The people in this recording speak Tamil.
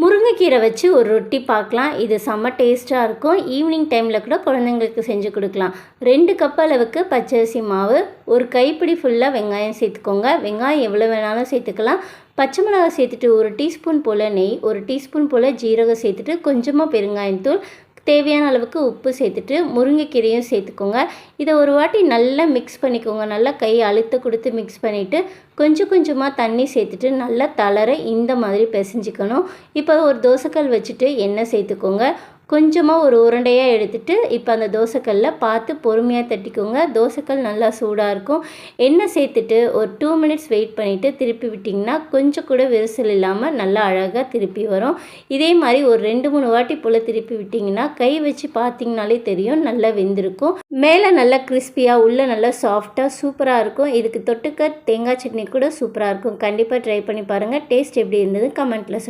முருங்கைக்கீரை வச்சு ஒரு ரொட்டி பார்க்கலாம். இது செம்ம டேஸ்ட்டாக இருக்கும். ஈவினிங் டைமில் கூட குழந்தைங்களுக்கு செஞ்சு கொடுக்கலாம். ரெண்டு கப் அளவுக்கு பச்சரிசி மாவு ஒரு கைப்பிடி ஃபுல்லாக வெங்காயம் சேர்த்துக்கோங்க. வெங்காயம் எவ்வளோ வேணாலும் சேர்த்துக்கலாம். பச்சை மிளகாய் சேர்த்துட்டு ஒரு டீஸ்பூன் போல் நெய் ஒரு டீஸ்பூன் போல் ஜீரகம் சேர்த்துட்டு கொஞ்சமாக பெருங்காயத்தூள் தேவையான அளவுக்கு உப்பு சேர்த்துட்டு முருங்கைக்கீரையும் சேர்த்துக்கோங்க. இதை ஒரு வாட்டி நல்லா மிக்ஸ் பண்ணிக்கோங்க. நல்லா கை அழுத்த கொடுத்து மிக்ஸ் பண்ணிவிட்டு கொஞ்சம் கொஞ்சமாக தண்ணி சேர்த்துட்டு நல்லா தளர இந்த மாதிரி பிசைஞ்சிக்கணும். இப்போ ஒரு தோசைக்கல் வச்சுட்டு எண்ணெய் சேர்த்துக்கோங்க. கொஞ்சமாக ஒரு உருண்டையாக எடுத்துகிட்டு இப்போ அந்த தோசைக்கல்லில் பார்த்து பொறுமையாக தட்டிக்கோங்க. தோசைக்கல் நல்லா சூடாக இருக்கும். எண்ணெய் சேர்த்துட்டு ஒரு டூ மினிட்ஸ் வெயிட் பண்ணிவிட்டு திருப்பி விட்டிங்கன்னா கொஞ்சம் கூட விரிசல் இல்லாமல் நல்லா அழகாக திருப்பி வரும். இதே மாதிரி ஒரு ரெண்டு மூணு வாட்டி போல் திருப்பி விட்டிங்கன்னா கை வச்சு பார்த்தீங்கனாலே தெரியும் நல்லா வெந்திருக்கும். மேலே நல்லா கிறிஸ்பியாக உள்ளே நல்லா சாஃப்டாக சூப்பராக இருக்கும். இதுக்கு தொட்டுக்க தேங்காய் சட்னி கூட சூப்பராக இருக்கும். கண்டிப்பாக ட்ரை பண்ணி பாருங்கள் டேஸ்ட் எப்படி இருந்தது கமெண்ட்டில்